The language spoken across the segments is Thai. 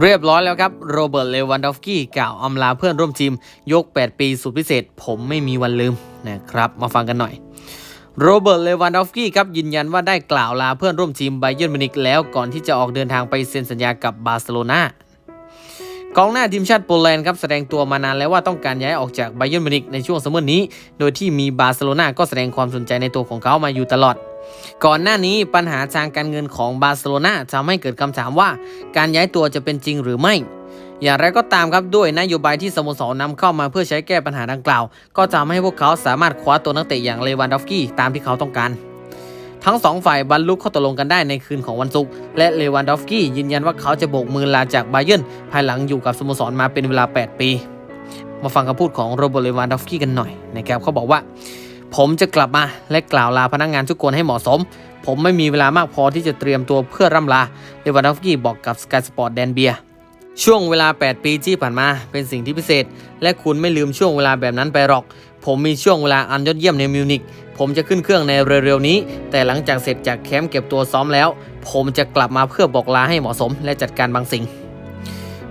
เรียบร้อยแล้วครับโรเบิร์ตเลวันดอฟสกี้กล่าวอำลาเพื่อนร่วมทีม ยก 8 ปีสุดพิเศษ ผมไม่มีวันลืมนะครับ มาฟังกันหน่อยโรเบิร์ตเลวันดอฟสกี้ครับยืนยันว่าได้กล่าวลาเพื่อนร่วมทีมไบเย r n นมินิกแล้วก่อนที่จะออกเดินทางไปเซ็นสัญญากับบาร์เซโลนากองหน้าทีมชาติโปแลนด์ครับแสดงตัวมานานแล้วว่าต้องการย้ายออกจากไบเย r n นมินิกในช่วงซัมเมอร์นี้ โดยที่มีบาร์เซโลนาก็แสดงความสนใจในตัวของเขามาอยู่ตลอด ก่อนหน้านี้ปัญหาทางการเงินของบาร์เซโลนาทำให้เกิดคำถามว่า การย้ายตัวจะเป็นจริงหรือไม่ อย่างไรก็ตามครับด้วยนโยบายที่สโมสรนำเข้ามาเพื่อใช้แก้ปัญหาดังกล่าว ก็ทำให้พวกเขาสามารถคว้าตัวนักเตะอย่างเลวันดอฟกี้ตามที่เขาต้องการ ทั้งสองฝ่ายบรรลุข้อตกลงกันได้ในคืนของวันศุกร์และเลวันดอฟกี้ยืนยันว่าเขาจะโบกมือลาจากไบเยร์นภายหลังอยู่กับสโมสรมาเป็นเวลา 8 ปี มาฟังคำพูดของโรเบิร์ตเลวันดอฟกี้กันหน่อยนะครับเขาบอกว่า ผมจะกลับมาและกล่าวลาพนักงานทุกคนให้เหมาะสม ผมไม่มีเวลามากพอที่จะเตรียมตัวเพื่อร่ำลาเลวานอฟสกี้บอกกับ Sky Sport แดนเบียช่วงเวลา 8 ปีที่ผ่านมาเป็นสิ่งที่พิเศษ และคุณไม่ลืมช่วงเวลาแบบนั้นไปหรอก ผมมีช่วงเวลาอันยอดเยี่ยมในมิวนิกผมจะขึ้นเครื่องในเร็วๆนี้ แต่หลังจากเสร็จจากแคมป์เก็บตัวซ้อมแล้ว ผมจะกลับมาเพื่อบอกลาให้เหมาะสม และจัดการบางสิ่ง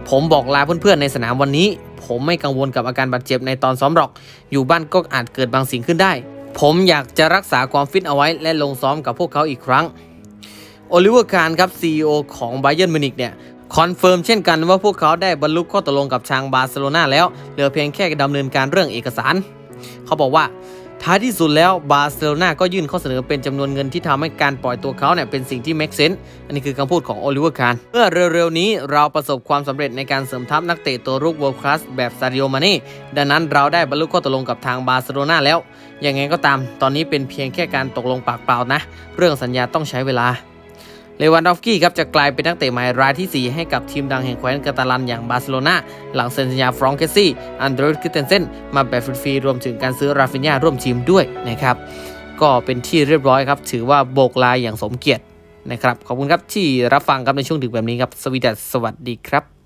ผมบอกลาเพื่อนๆในสนามวันนี้ ผมไม่กังวลกับอาการบาดเจ็บในตอนซ้อมหรอก อยู่บ้านก็อาจเกิดบางสิ่งขึ้นได้ ผมอยากจะรักษาความฟิตเอาไว้และลงซ้อมกับพวกเขาอีกครั้ง โอลิเวอร์คาร์นครับ CEO ของไบเยนมินิกเนี่ยคอนเฟิร์มเช่นกันว่าพวกเขาได้บรรลุข้อตกลงกับทางบาร์เซโลนาแล้ว เหลือเพียงแค่ดำเนินการเรื่องเอกสาร เขาบอกว่า ท้ายที่สุดแล้วบาร์เซโลนาก็ยื่นข้อเสนอเป็นจำนวนเงินที่ทำให้การปล่อยตัวเขาเนี่ยเป็นสิ่งที่แม็กเซนต์อันนี้คือคำพูดของโอลิเวอร์คาร์นเมื่อเร็วๆนี้เราประสบความสำเร็จในการเสริมทัพนักเตะตัวรุกเวิลด์คลาสแบบซาริโอมาเน่ดังนั้นเราได้บรรลุข้อตกลงกับทางบาร์เซโลนาแล้วยังไงก็ตาม ตอนนี้เป็นเพียงแค่การตกลงปากเปล่านะ เรื่องสัญญาต้องใช้เวลา เลวันดอฟกี้ครับจะกลายเป็นนักเตะใหม่รายที่ 4 ให้กับทีมดังแห่งแคว้นกาตาลันอย่างบาร์เซโลนาหลังเซ็นสัญญาฟรองเคซี่อันเดรสคิเทนเซนมาแบบฟรีรวมถึงการซื้อราฟินญาร่วมทีมด้วยนะครับก็เป็นที่เรียบร้อยครับ ถือว่าโบกลายอย่างสมเกียรตินะครับ ขอบคุณครับที่รับฟังครับในช่วงดึกแบบนี้ครับ สวีดัสสวัสดีครับ